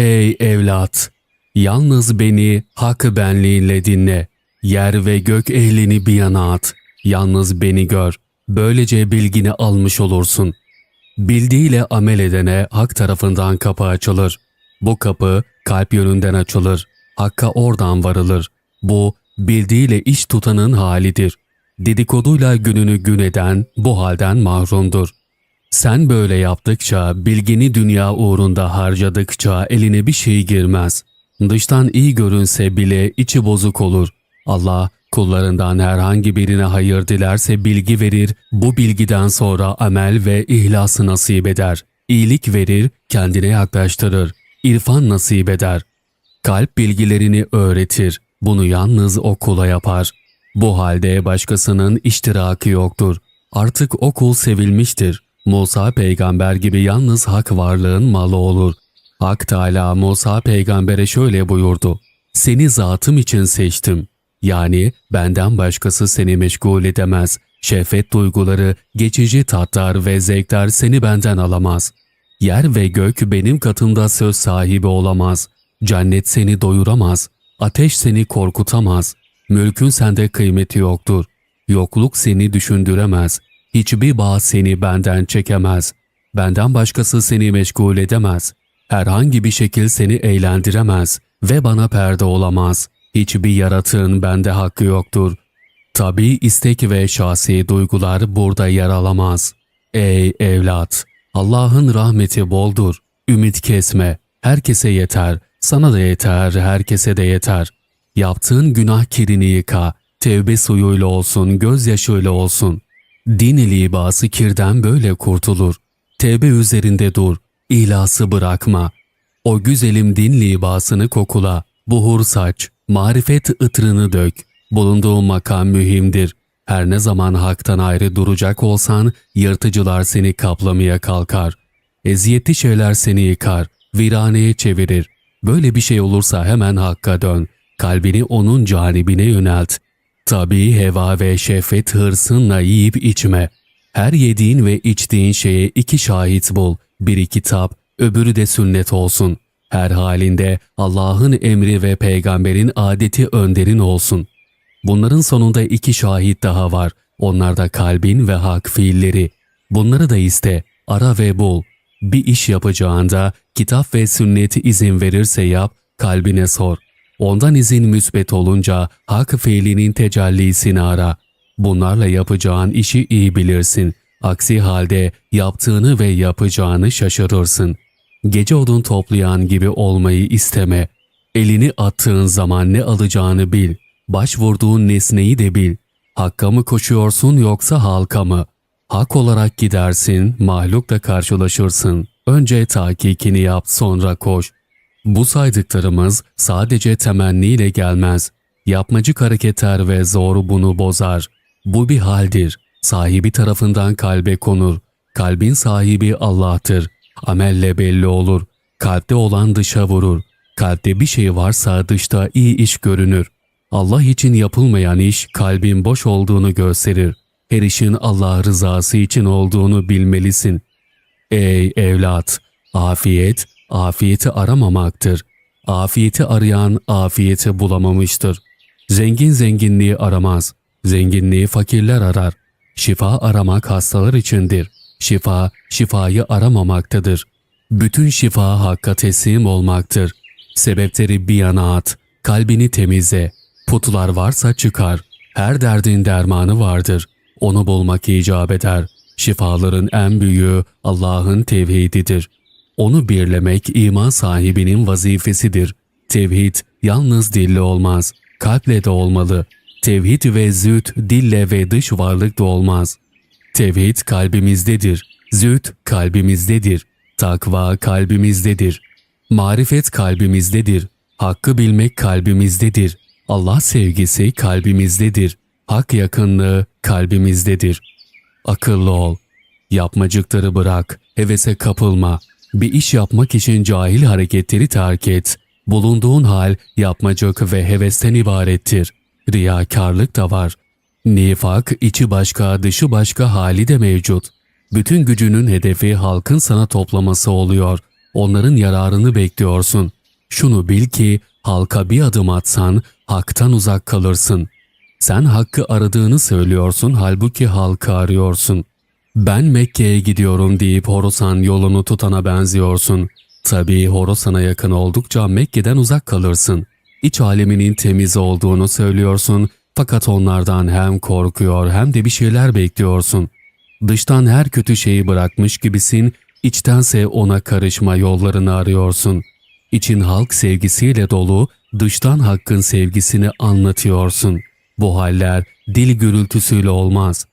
Ey evlat! Yalnız beni hak benliğinle dinle. Yer ve gök ehlini bir yana at. Yalnız beni gör. Böylece bilgini almış olursun. Bildiğiyle amel edene hak tarafından kapı açılır. Bu kapı kalp yönünden açılır. Hakka oradan varılır. Bu bildiğiyle iş tutanın halidir. Dedikoduyla gününü gün eden bu halden mahrumdur. Sen böyle yaptıkça, bilgini dünya uğrunda harcadıkça eline bir şey girmez. Dıştan iyi görünse bile içi bozuk olur. Allah kullarından herhangi birine hayır dilerse bilgi verir, bu bilgiden sonra amel ve ihlası nasip eder. İyilik verir, kendine yaklaştırır. İrfan nasip eder. Kalp bilgilerini öğretir. Bunu yalnız o kula yapar. Bu halde başkasının iştirakı yoktur. Artık o kul sevilmiştir. Musa peygamber gibi yalnız hak varlığın malı olur. Hak Teala Musa peygambere şöyle buyurdu. Seni zatım için seçtim. Yani benden başkası seni meşgul edemez. Şehvet duyguları, geçici tatlar ve zevkler seni benden alamaz. Yer ve gök benim katımda söz sahibi olamaz. Cennet seni doyuramaz. Ateş seni korkutamaz. Mülkün sende kıymeti yoktur. Yokluk seni düşündüremez. Hiçbir bağ seni benden çekemez. Benden başkası seni meşgul edemez. Herhangi bir şekil seni eğlendiremez ve bana perde olamaz. Hiçbir yaratığın bende hakkı yoktur. Tabi istek ve şahsi duygular burada yer alamaz. Ey evlat! Allah'ın rahmeti boldur. Ümit kesme. Herkese yeter. Sana da yeter, herkese de yeter. Yaptığın günah kirini yıka. Tevbe suyuyla olsun, gözyaşıyla olsun. Din libası kirden böyle kurtulur. Tevbe üzerinde dur. İhlası bırakma. O güzelim din libasını kokula. Buhur saç. Marifet ıtrını dök. Bulunduğun makam mühimdir. Her ne zaman haktan ayrı duracak olsan yırtıcılar seni kaplamaya kalkar. Eziyetli şeyler seni yıkar, viraneye çevirir. Böyle bir şey olursa hemen hakka dön. Kalbini onun canibine yönelt. Tabii heva ve şehvet hırsınla yiyip içme. Her yediğin ve içtiğin şeye iki şahit bul. Biri kitap, öbürü de sünnet olsun. Her halinde Allah'ın emri ve peygamberin adeti önderin olsun. Bunların sonunda iki şahit daha var. Onlar da kalbin ve hak fiilleri. Bunları da iste, ara ve bul. Bir iş yapacağında kitap ve sünneti izin verirse yap, kalbine sor. Ondan izin müsbet olunca hak fiilinin tecellisini ara. Bunlarla yapacağın işi iyi bilirsin. Aksi halde yaptığını ve yapacağını şaşırırsın. Gece odun toplayan gibi olmayı isteme. Elini attığın zaman ne alacağını bil. Başvurduğun nesneyi de bil. Hakka mı koşuyorsun yoksa halka mı? Hak olarak gidersin, mahlukla karşılaşırsın. Önce tahkikini yap, sonra koş. Bu saydıklarımız sadece temenniyle gelmez. Yapmacık hareketler ve zor bunu bozar. Bu bir haldir. Sahibi tarafından kalbe konur. Kalbin sahibi Allah'tır. Amelle belli olur. Kalpte olan dışa vurur. Kalpte bir şey varsa dışta iyi iş görünür. Allah için yapılmayan iş kalbin boş olduğunu gösterir. Her işin Allah rızası için olduğunu bilmelisin. Ey evlat! Afiyet, afiyeti aramamaktır. Afiyeti arayan afiyeti bulamamıştır. Zengin zenginliği aramaz. Zenginliği fakirler arar. Şifa aramak hastalar içindir. Şifa, şifayı aramamaktadır. Bütün şifa hakka teslim olmaktır. Sebepleri bir yana at. Kalbini temizle. Putlar varsa çıkar. Her derdin dermanı vardır. Onu bulmak icap eder. Şifaların en büyüğü Allah'ın tevhididir. Onu birlemek iman sahibinin vazifesidir. Tevhid yalnız dille olmaz, kalple de olmalı. Tevhid ve züht dille ve dış varlıkla olmaz. Tevhid kalbimizdedir. Züht kalbimizdedir. Takva kalbimizdedir. Marifet kalbimizdedir. Hakkı bilmek kalbimizdedir. Allah sevgisi kalbimizdedir. Hak yakınlığı kalbimizdedir. Akıllı ol. Yapmacıkları bırak. Hevese kapılma. Bir iş yapmak için cahil hareketleri terk et. Bulunduğun hal yapmacık ve hevesten ibarettir. Riyakarlık da var. Nifak içi başka dışı başka hali de mevcut. Bütün gücünün hedefi halkın sana toplaması oluyor. Onların yararını bekliyorsun. Şunu bil ki halka bir adım atsan haktan uzak kalırsın. Sen hakkı aradığını söylüyorsun halbuki halkı arıyorsun. Ben Mekke'ye gidiyorum deyip Horasan yolunu tutana benziyorsun. Tabii Horasan'a yakın oldukça Mekke'den uzak kalırsın. İç aleminin temiz olduğunu söylüyorsun fakat onlardan hem korkuyor hem de bir şeyler bekliyorsun. Dıştan her kötü şeyi bırakmış gibisin, içtense ona karışma yollarını arıyorsun. İçin halk sevgisiyle dolu, dıştan hakkın sevgisini anlatıyorsun. Bu haller dil gürültüsüyle olmaz.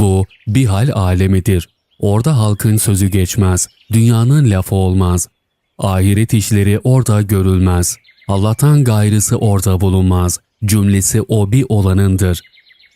Bu bir hal alemidir. Orada halkın sözü geçmez, dünyanın lafı olmaz. Ahiret işleri orada görülmez. Allah'tan gayrısı orada bulunmaz. Cümlesi o bir olanındır.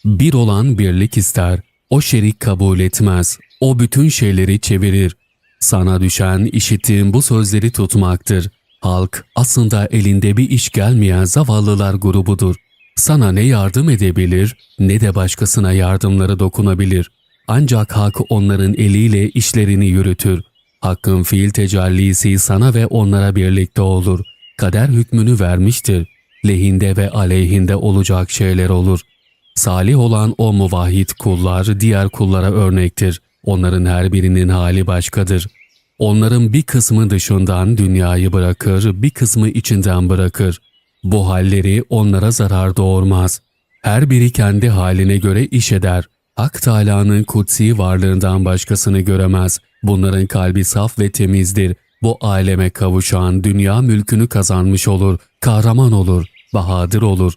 Bir olan birlik ister. O şerik kabul etmez. O bütün şeyleri çevirir. Sana düşen işittiğin bu sözleri tutmaktır. Halk aslında elinde bir iş gelmeyen zavallılar grubudur. Sana ne yardım edebilir ne de başkasına yardımları dokunabilir. Ancak hak onların eliyle işlerini yürütür. Hakkın fiil tecellisi sana ve onlara birlikte olur. Kader hükmünü vermiştir. Lehinde ve aleyhinde olacak şeyler olur. Salih olan o muvahhid kullar diğer kullara örnektir. Onların her birinin hali başkadır. Onların bir kısmı dışından dünyayı bırakır, bir kısmı içinden bırakır. Bu halleri onlara zarar doğurmaz. Her biri kendi haline göre iş eder. Hak Teâlâ'nın kutsi varlığından başkasını göremez. Bunların kalbi saf ve temizdir. Bu aleme kavuşan dünya mülkünü kazanmış olur, kahraman olur, bahadır olur.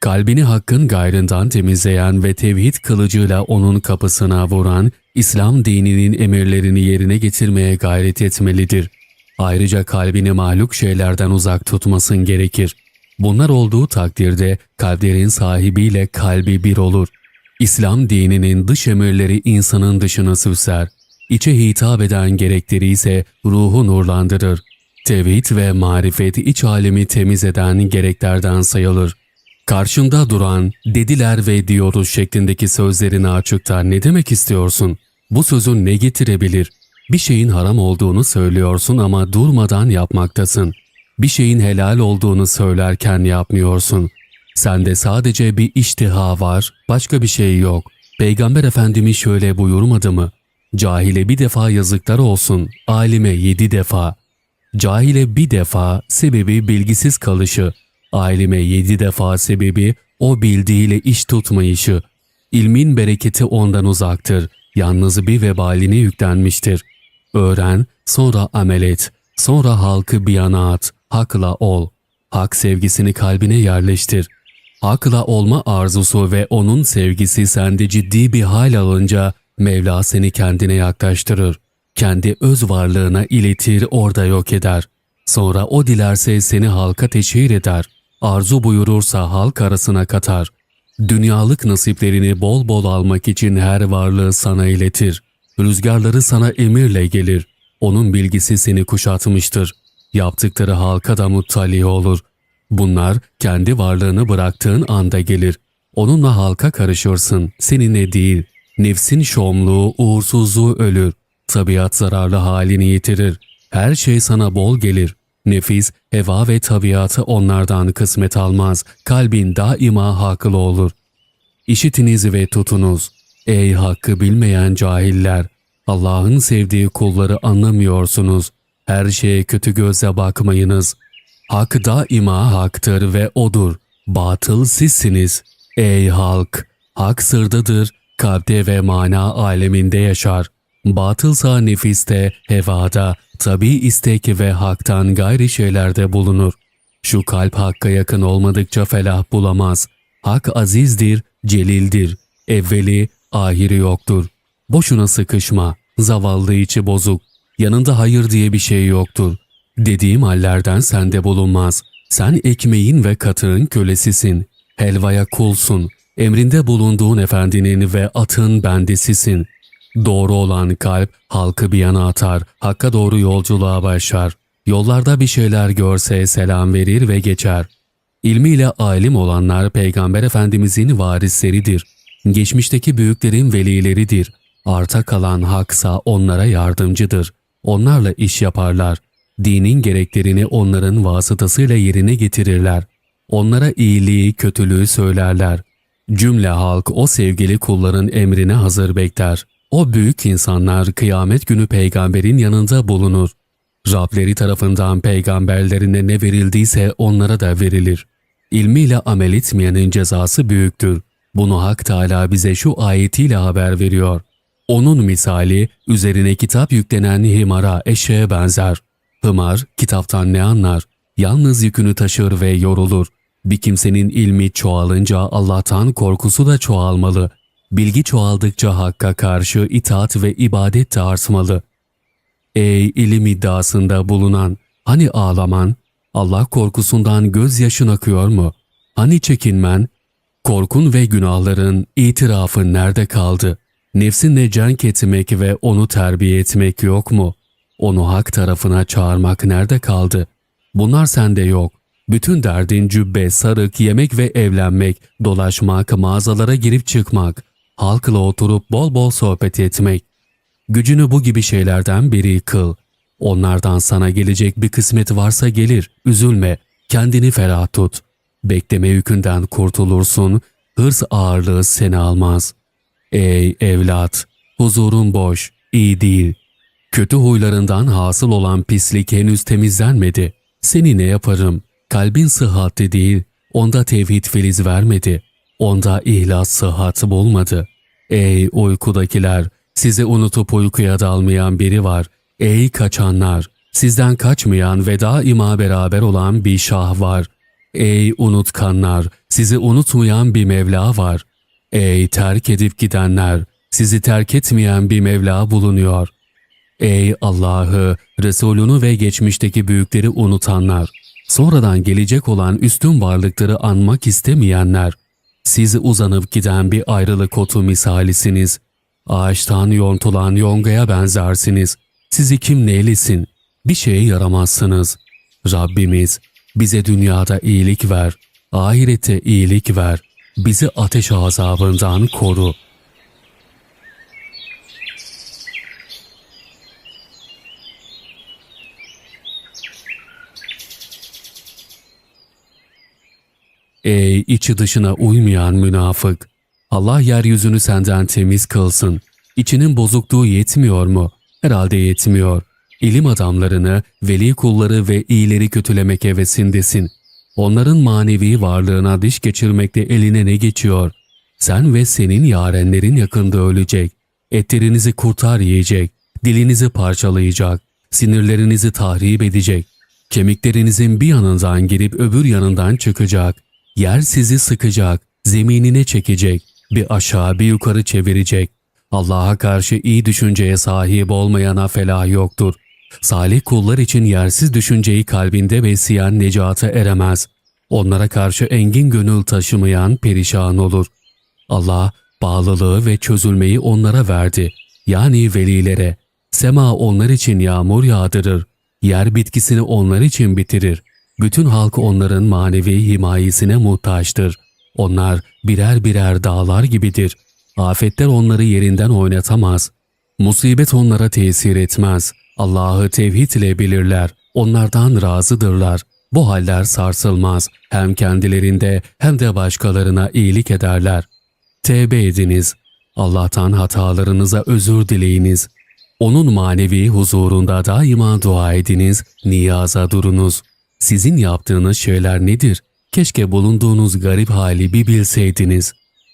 Kalbini hakkın gayrından temizleyen ve tevhid kılıcıyla onun kapısına vuran, İslam dininin emirlerini yerine getirmeye gayret etmelidir. Ayrıca kalbini mahluk şeylerden uzak tutmasın gerekir. Bunlar olduğu takdirde kalplerin sahibiyle kalbi bir olur. İslam dininin dış emirleri insanın dışını süsler. İçe hitap eden gerekleri ise ruhu nurlandırır. Tevhid ve marifet iç alemi temiz eden gereklerden sayılır. Karşında duran dediler ve diyoruz şeklindeki sözlerini açıkta ne demek istiyorsun? Bu sözün ne getirebilir? Bir şeyin haram olduğunu söylüyorsun ama durmadan yapmaktasın. Bir şeyin helal olduğunu söylerken yapmıyorsun. Sende sadece bir iştiha var, başka bir şey yok. Peygamber Efendimiz şöyle buyurmadı mı? Cahile bir defa yazıklar olsun, alime yedi defa. Cahile bir defa sebebi bilgisiz kalışı, alime yedi defa sebebi o bildiğiyle iş tutmayışı. İlmin bereketi ondan uzaktır, yalnız bir vebalini yüklenmiştir. Öğren, sonra amel et, sonra halkı bir yana at, hakla ol. Hak sevgisini kalbine yerleştir. Hakla olma arzusu ve onun sevgisi sende ciddi bir hal alınca Mevla seni kendine yaklaştırır. Kendi öz varlığına iletir orada yok eder. Sonra o dilerse seni halka teşhir eder. Arzu buyurursa halk arasına katar. Dünyalık nasiplerini bol bol almak için her varlığı sana iletir. Rüzgarları sana emirle gelir. Onun bilgisi seni kuşatmıştır. Yaptıkları halka da muttali olur. Bunlar kendi varlığını bıraktığın anda gelir. Onunla halka karışırsın, seninle değil. Nefsin şomluğu, uğursuzluğu ölür. Tabiat zararlı halini yitirir. Her şey sana bol gelir. Nefis, heva ve tabiatı onlardan kısmet almaz. Kalbin daima haklı olur. İşitiniz ve tutunuz. Ey hakkı bilmeyen cahiller! Allah'ın sevdiği kulları anlamıyorsunuz. Her şeye kötü gözle bakmayınız. Hak daima haktır ve odur. Batıl sizsiniz. Ey halk! Hak sırdadır, kalpte ve mana aleminde yaşar. Batılsa nefiste, hevada, tabi istek ve haktan gayri şeylerde bulunur. Şu kalp hakka yakın olmadıkça felah bulamaz. Hak azizdir, celildir. Evveli, ahiri yoktur. Boşuna sıkışma, zavallı içi bozuk. Yanında hayır diye bir şey yoktur. Dediğim hallerden sende bulunmaz. Sen ekmeğin ve katığın kölesisin. Helvaya kulsun. Emrinde bulunduğun efendinin ve atın bendesisin. Doğru olan kalp halkı bir yana atar, hakka doğru yolculuğa başlar. Yollarda bir şeyler görse selam verir ve geçer. İlmiyle alim olanlar Peygamber Efendimizin varisleridir. Geçmişteki büyüklerin velileridir. Arta kalan haksa onlara yardımcıdır. Onlarla iş yaparlar. Dinin gereklerini onların vasıtasıyla yerine getirirler. Onlara iyiliği, kötülüğü söylerler. Cümle halk o sevgili kulların emrine hazır bekler. O büyük insanlar kıyamet günü peygamberin yanında bulunur. Rableri tarafından peygamberlerine ne verildiyse onlara da verilir. İlmiyle amel etmeyenin cezası büyüktür. Bunu Hak Teala bize şu ayetiyle haber veriyor. Onun misali üzerine kitap yüklenen himara eşeğe benzer. Hımar kitaptan ne anlar? Yalnız yükünü taşır ve yorulur. Bir kimsenin ilmi çoğalınca Allah'tan korkusu da çoğalmalı. Bilgi çoğaldıkça Hakk'a karşı itaat ve ibadet de artmalı. Ey ilim iddiasında bulunan, hani ağlaman, Allah korkusundan gözyaşın akıyor mu? Hani çekinmen, korkun ve günahların itirafın nerede kaldı? Nefsinle cenk etmek ve onu terbiye etmek yok mu? Onu hak tarafına çağırmak nerede kaldı? Bunlar sende yok. Bütün derdin cübbe, sarık, yemek ve evlenmek, dolaşmak, mağazalara girip çıkmak, halkla oturup bol bol sohbet etmek. Gücünü bu gibi şeylerden biri kıl. Onlardan sana gelecek bir kısmet varsa gelir, üzülme, kendini ferah tut. Bekleme yükünden kurtulursun, hırs ağırlığı seni almaz. Ey evlat, huzurun boş, iyi değil. Kötü huylarından hasıl olan pislik henüz temizlenmedi. Seni ne yaparım? Kalbin sıhhatli değil, onda tevhid filiz vermedi. Onda ihlas sıhhat bulmadı. Ey uykudakiler, sizi unutup uykuya dalmayan biri var. Ey kaçanlar, sizden kaçmayan ve daima beraber olan bir şah var. Ey unutkanlar, sizi unutmayan bir Mevla var. Ey terk edip gidenler, sizi terk etmeyen bir Mevla bulunuyor. Ey Allah'ı, Resulünü ve geçmişteki büyükleri unutanlar, sonradan gelecek olan üstün varlıkları anmak istemeyenler, sizi uzanıp giden bir ayrılık otu misalisiniz. Ağaçtan yontulan yongaya benzersiniz. Sizi kim neylesin? Bir şeye yaramazsınız. Rabbimiz bize dünyada iyilik ver, ahirette iyilik ver. Bizi ateş azabından koru. Ey içi dışına uymayan münafık! Allah yeryüzünü senden temiz kılsın. İçinin bozukluğu yetmiyor mu? Herhalde yetmiyor. İlim adamlarını, veli kulları ve iyileri kötülemek hevesindesin. Onların manevi varlığına diş geçirmekte eline ne geçiyor? Sen ve senin yarenlerin yakında ölecek. Etlerinizi kurtar yiyecek. Dilinizi parçalayacak. Sinirlerinizi tahrip edecek. Kemiklerinizin bir yanından girip öbür yanından çıkacak. Yer sizi sıkacak, zeminine çekecek, bir aşağı bir yukarı çevirecek. Allah'a karşı iyi düşünceye sahip olmayana felah yoktur. Salih kullar için yersiz düşünceyi kalbinde besleyen necata eremez. Onlara karşı engin gönül taşımayan perişan olur. Allah bağlılığı ve çözülmeyi onlara verdi. Yani velilere. Sema onlar için yağmur yağdırır. Yer bitkisini onlar için bitirir. Bütün halk onların manevi himayesine muhtaçtır. Onlar birer birer dağlar gibidir. Afetler onları yerinden oynatamaz. Musibet onlara tesir etmez. Allah'ı tevhid ile bilirler. Onlardan razıdırlar. Bu haller sarsılmaz. Hem kendilerinde hem de başkalarına iyilik ederler. Tevbe ediniz. Allah'tan hatalarınıza özür dileyiniz. Onun manevi huzurunda daima dua ediniz, niyaza durunuz. Sizin yaptığınız şeyler nedir? Keşke bulunduğunuz garip hali bir bilseydiniz.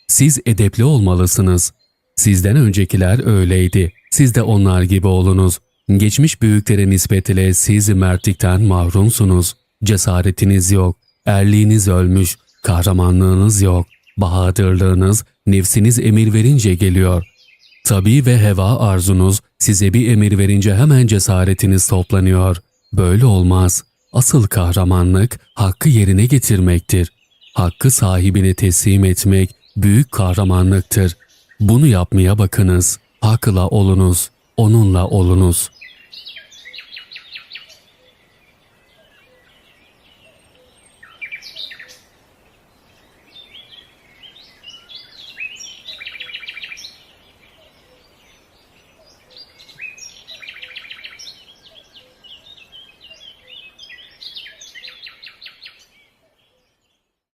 Siz edepli olmalısınız. Sizden öncekiler öyleydi. Siz de onlar gibi olunuz. Geçmiş büyüklere nispetle siz mertlikten mahrumsunuz. Cesaretiniz yok, erliğiniz ölmüş, kahramanlığınız yok, bahadırlığınız, nefsiniz emir verince geliyor. Tabi ve heva arzunuz size bir emir verince hemen cesaretiniz toplanıyor. Böyle olmaz. Asıl kahramanlık hakkı yerine getirmektir. Hakkı sahibine teslim etmek büyük kahramanlıktır. Bunu yapmaya bakınız. Hakla olunuz, onunla olunuz.